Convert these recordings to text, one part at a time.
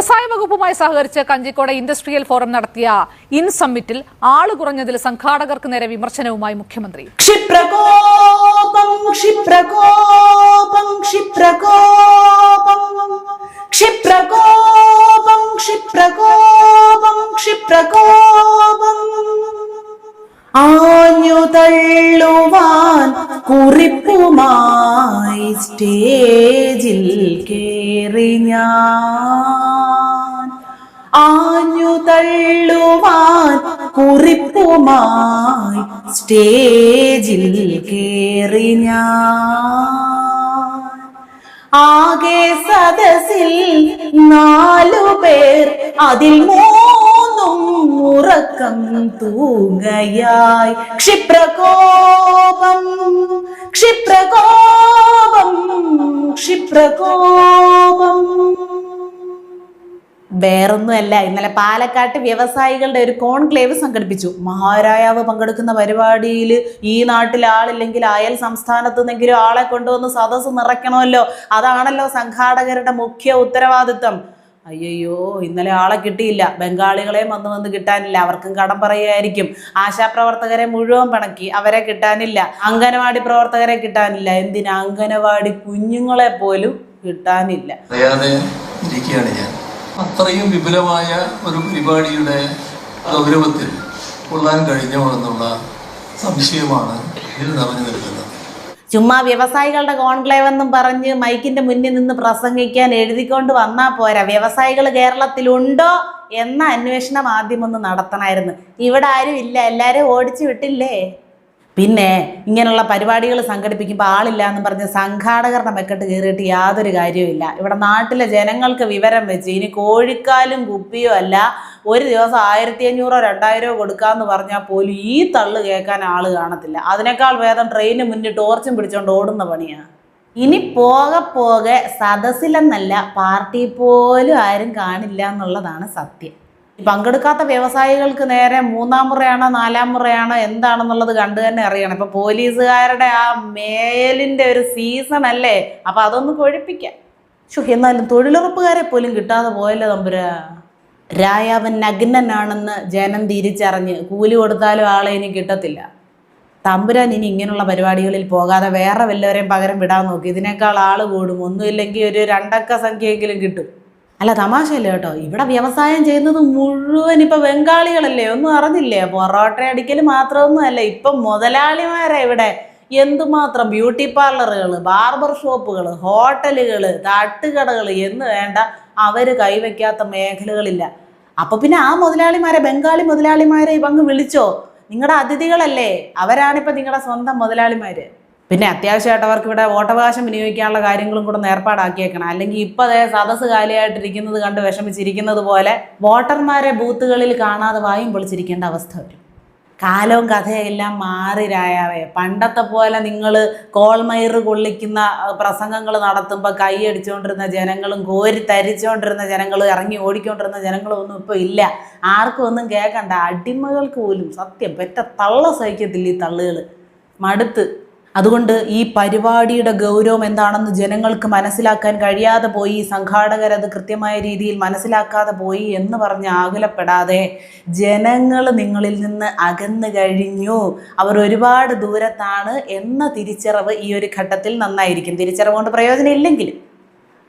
വ്യവസായ വകുപ്പുമായി സഹകരിച്ച് കഞ്ചിക്കോട് ഇൻഡസ്ട്രിയൽ ഫോറം നടത്തിയ ഇൻ സമ്മിറ്റിൽ ആൾ കുറഞ്ഞതിൽ സംഘാടകർക്ക് നേരെ വിമർശനവുമായി മുഖ്യമന്ത്രി. കുറിപ്പുമായി സ്റ്റേജിൽ കേറി ഞാൻ. ആഞ്ഞു തള്ളുവാൻ കുറിപ്പുമായി സ്റ്റേജിൽ കേറി ഞാൻ. ആകെ സദസ്സിൽ നാലു പേർ അതിൽ മൂന്നും ഉറക്കം തൂങ്ങയായി. ക്ഷിപ്രകോപം ക്ഷിപ്രകോപം ക്ഷിപ്രകോപം വേറൊന്നുമല്ല. ഇന്നലെ പാലക്കാട്ട് വ്യവസായികളുടെ ഒരു കോൺക്ലേവ് സംഘടിപ്പിച്ചു. മഹാരായാവ് പങ്കെടുക്കുന്ന പരിപാടിയിൽ ഈ നാട്ടിൽ ആളില്ലെങ്കിൽ അയൽ സംസ്ഥാനത്ത് നിന്നെങ്കിലും ആളെ കൊണ്ടുവന്ന് സദസ്സ് നിറയ്ക്കണമല്ലോ. അതാണല്ലോ സംഘാടകരുടെ മുഖ്യ ഉത്തരവാദിത്വം. അയ്യോ ഇന്നലെ ആളെ കിട്ടിയില്ല. ബംഗാളികളെയും വന്ന് വന്ന് കിട്ടാനില്ല. അവർക്കും കടം പറയുമായിരിക്കും ആശാപ്രവർത്തകരെ മുഴുവൻ പണക്കി അവരെ കിട്ടാനില്ല. അംഗനവാടി പ്രവർത്തകരെ കിട്ടാനില്ല. എന്തിനാ അംഗനവാടി കുഞ്ഞുങ്ങളെ പോലും കിട്ടാനില്ല? ഞാൻ. അത്രയും വിപുലമായ ഒരു പരിപാടിയുടെ ഗൗരവത്തിൽ കൊള്ളാൻ കഴിഞ്ഞോ എന്നുള്ള സംശയമാണ് ഇതിൽ നിറഞ്ഞു നിൽക്കുന്നത്. ചുമ്മാ വ്യവസായികളുടെ കോൺക്ലേവ് എന്നും പറഞ്ഞ് മൈക്കിന്റെ മുന്നിൽ നിന്ന് പ്രസംഗിക്കാൻ എഴുതിക്കൊണ്ട് വന്നാൽ പോരാ. വ്യവസായികൾ കേരളത്തിലുണ്ടോ എന്ന അന്വേഷണം ആദ്യം നടത്തണമായിരുന്നു ഇവിടെ ആരും ഇല്ല. എല്ലാവരും ഓടിച്ചു വിട്ടില്ലേ? പിന്നെ ഇങ്ങനെയുള്ള പരിപാടികൾ സംഘടിപ്പിക്കുമ്പോൾ ആളില്ല എന്ന് പറഞ്ഞ് സംഘാടകരുടെ മെക്കെട്ട് കയറിയിട്ട് യാതൊരു കാര്യവുമില്ല. ഇവിടെ നാട്ടിലെ ജനങ്ങൾക്ക് വിവരം വെച്ച് ഇനി കോഴിക്കാലും കുപ്പിയോ അല്ല ഒരു ദിവസം ആയിരത്തി അഞ്ഞൂറോ രണ്ടായിരമോ കൊടുക്കാമെന്ന് പറഞ്ഞാൽ പോലും ഈ തള്ളു കേൾക്കാൻ ആൾ കാണത്തില്ല. അതിനേക്കാൾ വേദം ട്രെയിന് മുന്നിൽ ടോർച്ചും പിടിച്ചോണ്ട് ഓടുന്ന പണിയാണ് ഇനി പോക പോകെ സദസ്സിലെന്നല്ല പാർട്ടി പോലും ആരും കാണില്ല എന്നുള്ളതാണ് സത്യം. പങ്കെടുക്കാത്ത വ്യവസായികൾക്ക് നേരെ മൂന്നാം മുറയാണോ നാലാം മുറയാണോ എന്താണെന്നുള്ളത് കണ്ടു തന്നെ അറിയണം. ഇപ്പൊ പോലീസുകാരുടെ ആ മേലിന്റെ ഒരു സീസൺ അല്ലേ? അപ്പൊ അതൊന്ന് കൊഴിപ്പിക്കാം. ശോ എന്നാലും തൊഴിലുറപ്പുകാരെ പോലും കിട്ടാതെ പോയല്ലോ തമ്പുരാ? രായാവൻ നഗ്നനാണെന്ന് ജനം തിരിച്ചറിഞ്ഞ് കൂലി കൊടുത്താലും ആളെ ഇനി കിട്ടത്തില്ല. തമ്പുരാൻ ഇനി ഇങ്ങനെയുള്ള പരിപാടികളിൽ പോകാതെ വേറെ വല്ലവരെയും പകരം വിടാൻ നോക്കി. ഇതിനേക്കാൾ ആൾ കൂടും. ഒന്നുമില്ലെങ്കിൽ ഒരു രണ്ടക്ക സംഖ്യയെങ്കിലും കിട്ടും. അല്ല തമാശയല്ല കേട്ടോ. ഇവിടെ വ്യവസായം ചെയ്യുന്നത് മുഴുവൻ ഇപ്പൊ ബംഗാളികളല്ലേ? ഒന്നും അറിഞ്ഞില്ലേ? പൊറോട്ട അടിക്കൽ മാത്രമൊന്നും അല്ല. ഇപ്പം മുതലാളിമാരാ ഇവിടെ. എന്തുമാത്രം ബ്യൂട്ടി പാർലറുകൾ ബാർബർ ഷോപ്പുകൾ ഹോട്ടലുകൾ തട്ടുകടകൾ എന്ന് വേണ്ട അവർ കൈവയ്ക്കാത്ത മേഖലകളില്ല. അപ്പൊ പിന്നെ ആ മുതലാളിമാരെ ബംഗാളി മുതലാളിമാരെ ഇവങ്ങ് വിളിച്ചോ? നിങ്ങളുടെ അതിഥികളല്ലേ? അവരാണിപ്പോൾ നിങ്ങളുടെ സ്വന്തം മുതലാളിമാര്. പിന്നെ അത്യാവശ്യമായിട്ട് അവർക്ക് ഇവിടെ വോട്ടവകാശം വിനിയോഗിക്കാനുള്ള കാര്യങ്ങളും കൂടെ ഏർപ്പാടാക്കിയേക്കണം. അല്ലെങ്കിൽ ഇപ്പൊ അതേ സദസ്സ് കാലിയായിട്ടിരിക്കുന്നത് കണ്ട് വിഷമിച്ചിരിക്കുന്നത് പോലെ വോട്ടർമാരെ ബൂത്തുകളിൽ കാണാതെ വായും പൊളിച്ചിരിക്കേണ്ട അവസ്ഥ വരും. കാലവും കഥയും എല്ലാം മാറിരായാവേ പണ്ടത്തെ പോലെ നിങ്ങൾ കോൾമയർ കൊള്ളിക്കുന്ന പ്രസംഗങ്ങൾ നടത്തുമ്പോൾ കൈയടിച്ചുകൊണ്ടിരുന്ന ജനങ്ങളും കോരി തരിച്ചുകൊണ്ടിരുന്ന ജനങ്ങളും ഇറങ്ങി ഓടിക്കൊണ്ടിരുന്ന ജനങ്ങളും ഒന്നും ഇപ്പോൾ ഇല്ല. ആർക്കും ഒന്നും കേൾക്കണ്ട. അടിമകൾക്ക് പോലും സത്യം പെറ്റ തള്ള സഹിക്കത്തില്ല ഈ തള്ളുകൾ മടുത്ത് അതുകൊണ്ട് ഈ പരിപാടിയുടെ ഗൗരവം എന്താണെന്ന് ജനങ്ങൾക്ക് മനസ്സിലാക്കാൻ കഴിയാതെ പോയി സംഘാടകർ അത് കൃത്യമായ രീതിയിൽ മനസ്സിലാക്കാതെ പോയി എന്ന് പറഞ്ഞ് ആകുലപ്പെടാതെ ജനങ്ങൾ നിങ്ങളിൽ നിന്ന് അകന്നു കഴിഞ്ഞു. അവർ ഒരുപാട് ദൂരത്താണ് എന്ന തിരിച്ചറിവ് ഈ ഒരു ഘട്ടത്തിൽ നന്നായിരിക്കും. തിരിച്ചറിവ് കൊണ്ട് പ്രയോജനം ഇല്ലെങ്കിലും.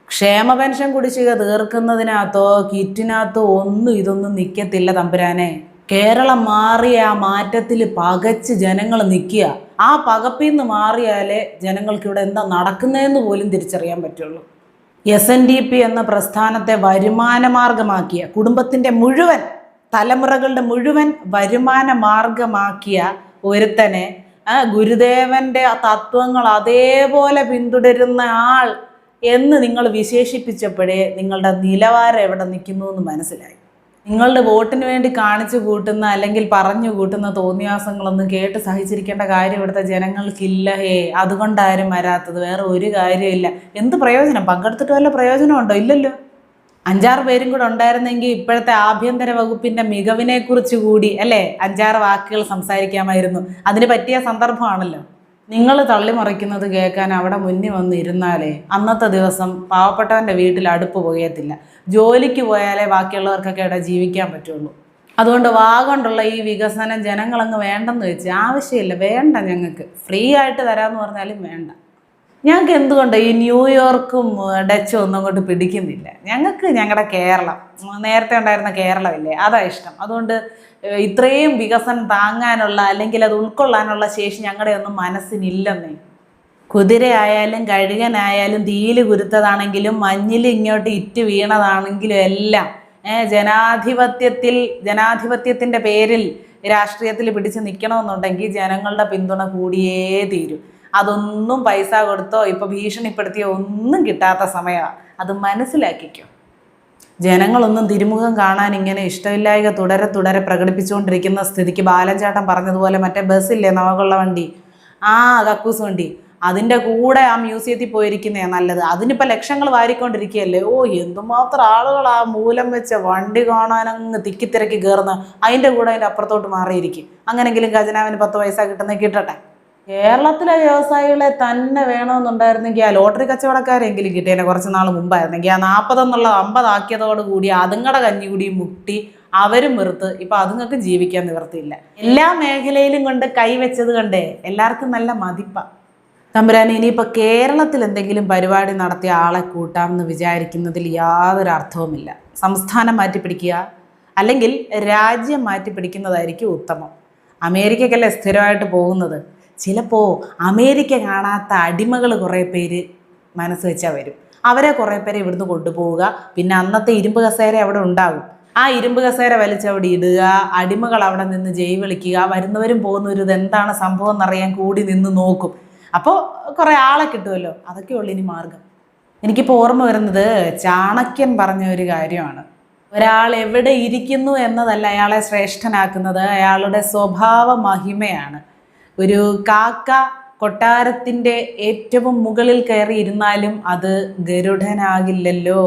ക്ഷേമ പെൻഷൻ കുടിശ്ശിക തീർക്കുന്നതിനകത്തോ കിറ്റിനകത്തോ ഒന്നും ഇതൊന്നും നിൽക്കത്തില്ല തമ്പുരാനെ. കേരളം മാറിയ ആ മാറ്റത്തിൽ പകച്ച് ജനങ്ങൾ നിൽക്കുക. ആ പകപ്പിൽ നിന്ന് മാറിയാലേ ജനങ്ങൾക്ക് ഇവിടെ എന്താ നടക്കുന്നതെന്ന് പോലും തിരിച്ചറിയാൻ പറ്റുള്ളൂ. എസ് എൻ ഡി പി എന്ന പ്രസ്ഥാനത്തെ വരുമാന മാർഗമാക്കിയ കുടുംബത്തിന്റെ മുഴുവൻ തലമുറകളുടെ മുഴുവൻ വരുമാന മാർഗമാക്കിയ ഒരുത്തനെ ആ തത്വങ്ങൾ അതേപോലെ പിന്തുടരുന്ന ആൾ എന്ന് നിങ്ങൾ വിശേഷിപ്പിച്ചപ്പോഴേ നിങ്ങളുടെ നിലവാരം എവിടെ നിൽക്കുന്നു എന്ന് മനസ്സിലായി. നിങ്ങളുടെ വോട്ടിന് വേണ്ടി കാണിച്ചു കൂട്ടുന്ന അല്ലെങ്കിൽ പറഞ്ഞു കൂട്ടുന്ന തോന്നിയാസങ്ങളൊന്നും കേട്ട് സഹിച്ചിരിക്കേണ്ട കാര്യം ഇവിടുത്തെ ജനങ്ങൾക്കില്ല ഹേ. അതുകൊണ്ടാരും വരാത്തത്. വേറെ ഒരു കാര്യമില്ല എന്ത് പ്രയോജനം? പങ്കെടുത്തിട്ട് വല്ല പ്രയോജനമുണ്ടോ? ഇല്ലല്ലോ. അഞ്ചാറ് പേരും കൂടെ ഉണ്ടായിരുന്നെങ്കിൽ ഇപ്പോഴത്തെ ആഭ്യന്തര വകുപ്പിന്റെ മികവിനെക്കുറിച്ച് കൂടി അല്ലേ? അഞ്ചാറ് വാക്കുകൾ സംസാരിക്കാമായിരുന്നു. അതിന് പറ്റിയ സന്ദർഭമാണല്ലോ. നിങ്ങൾ തള്ളിമറിക്കുന്നത് കേൾക്കാൻ അവിടെ മുന്നിൽ വന്നിരുന്നാലേ അന്നത്തെ ദിവസം പാവപ്പെട്ടവന്റെ വീട്ടിൽ അടുപ്പ് പുകയത്തില്ല. ജോലിക്ക് പോയാലേ ബാക്കിയുള്ളവർക്കൊക്കെ ഇവിടെ ജീവിക്കാൻ പറ്റുള്ളൂ. അതുകൊണ്ട് വാ കൊണ്ടുള്ള ഈ വികസനം ജനങ്ങളങ്ങ് വേണ്ടെന്ന് വെച്ച് ആവശ്യമില്ല. വേണ്ട ഞങ്ങൾക്ക്. ഫ്രീ ആയിട്ട് തരാമെന്ന് പറഞ്ഞാലും വേണ്ട. ഞങ്ങൾക്ക് എന്തുകൊണ്ട് ഈ ന്യൂയോർക്കും ഡച്ചും ഒന്നും അങ്ങോട്ട് പിടിക്കുന്നില്ല. ഞങ്ങൾക്ക് ഞങ്ങളുടെ കേരളം നേരത്തെ ഉണ്ടായിരുന്ന കേരളമില്ലേ അതാ ഇഷ്ടം. അതുകൊണ്ട് ഇത്രയും വികസനം താങ്ങാനുള്ള അല്ലെങ്കിൽ അത് ഉൾക്കൊള്ളാനുള്ള ശേഷി ഞങ്ങളുടെ ഒന്നും മനസ്സിനില്ലെന്നേ. കുതിരയായാലും കഴുകനായാലും തീയിൽ കുരുത്തതാണെങ്കിലും മഞ്ഞിൽ ഇങ്ങോട്ട് ഇറ്റ് വീണതാണെങ്കിലും എല്ലാം ജനാധിപത്യത്തിൽ ജനാധിപത്യത്തിന്റെ പേരിൽ രാഷ്ട്രീയത്തിൽ പിടിച്ച് നിൽക്കണമെന്നുണ്ടെങ്കിൽ ജനങ്ങളുടെ പിന്തുണ കൂടിയേ തീരും. അതൊന്നും പൈസ കൊടുത്തോ ഇപ്പൊ ഭീഷണിപ്പെടുത്തിയോ ഒന്നും കിട്ടാത്ത സമയമാണ് അത് മനസ്സിലാക്കിക്കോ. ജനങ്ങളൊന്നും തിരുമുഖം കാണാൻ ഇങ്ങനെ ഇഷ്ടമില്ലായ്ക തുടരെ തുടരെ പ്രകടിപ്പിച്ചുകൊണ്ടിരിക്കുന്ന സ്ഥിതിക്ക് ബാലൻചാട്ടം പറഞ്ഞതുപോലെ മറ്റേ ബസ്സില്ലേ നമുക്കുള്ള വണ്ടി? ആ കക്കൂസ് വണ്ടി. അതിന്റെ കൂടെ ആ മ്യൂസിയത്തിൽ പോയിരിക്കുന്നേ നല്ലത്. അതിനിപ്പോൾ ലക്ഷങ്ങൾ വാരിക്കൊണ്ടിരിക്കുകയല്ലേ? ഓ എന്തുമാത്രം ആളുകൾ ആ മൂലം വെച്ച വണ്ടി കാണാനങ്ങ് തിക്കിത്തിരക്കി കയറുന്ന അതിന്റെ കൂടെ അതിന്റെ അപ്പുറത്തോട്ട് മാറിയിരിക്കും. അങ്ങനെങ്കിലും ഖജനാവിന് പത്ത് പൈസ കിട്ടുന്ന കിട്ടട്ടെ. കേരളത്തിലെ വ്യവസായികളെ തന്നെ വേണമെന്നുണ്ടായിരുന്നെങ്കിൽ ആ ലോട്ടറി കച്ചവടക്കാരെങ്കിലും കിട്ടിയേനെ കുറച്ച് നാൾ മുമ്പായിരുന്നെങ്കിൽ ആ നാൽപ്പതെന്നുള്ള അമ്പതാക്കിയതോട് കൂടി അതുങ്ങളുടെ കഞ്ഞി കൂടി മുട്ടി അവരും വെറുത്ത് ഇപ്പൊ അതുങ്ങൾക്ക് ജീവിക്കാൻ നിവർത്തിയില്ല എല്ലാ മേഖലയിലും കൊണ്ട് കൈവച്ചത് കണ്ടേ എല്ലാവർക്കും നല്ല മതിപ്പാ. തമ്പുരാൻ ഇനിയിപ്പോൾ കേരളത്തിൽ എന്തെങ്കിലും പരിപാടി നടത്തിയ ആളെ കൂട്ടാമെന്ന് വിചാരിക്കുന്നതിൽ യാതൊരു അർത്ഥവുമില്ല. സംസ്ഥാനം മാറ്റിപ്പിടിക്കുക അല്ലെങ്കിൽ രാജ്യം മാറ്റിപ്പിടിക്കുന്നതായിരിക്കും ഉത്തമം. അമേരിക്കക്കല്ലേ സ്ഥിരമായിട്ട് പോകുന്നത്? ചിലപ്പോൾ അമേരിക്ക കാണാത്ത അടിമകൾ കുറേ പേര് മനസ്സ് വെച്ചാൽ വരും. അവരെ കുറേ പേരെ ഇവിടുന്ന് കൊണ്ടുപോവുക. പിന്നെ അന്നത്തെ ഇരുമ്പ് കസേര അവിടെ ഉണ്ടാകും. ആ ഇരുമ്പ് കസേര വലിച്ചവിടെ ഇടുക അടിമകൾ അവിടെ നിന്ന് ജയ് വിളിക്കുക വരുന്നവരും പോകുന്നവരും ഇതെന്താണ് സംഭവം എന്നറിയാൻ കൂടി നിന്ന് നോക്കും. അപ്പോൾ കുറേ ആളെ കിട്ടുമല്ലോ? അതൊക്കെ ഉള്ളു ഇനി മാർഗം. എനിക്കിപ്പോൾ ഓർമ്മ വരുന്നത് ചാണക്യൻ പറഞ്ഞ ഒരു കാര്യമാണ്. ഒരാൾ എവിടെ ഇരിക്കുന്നു എന്നതല്ല അയാളെ ശ്രേഷ്ഠനാക്കുന്നത്. അയാളുടെ സ്വഭാവ മഹിമയാണ് ഒരു കാക്ക കൊട്ടാരത്തിന്റെ ഏറ്റവും മുകളിൽ കയറി ഇരുന്നാലും അത് ഗരുഡനാകില്ലല്ലോ.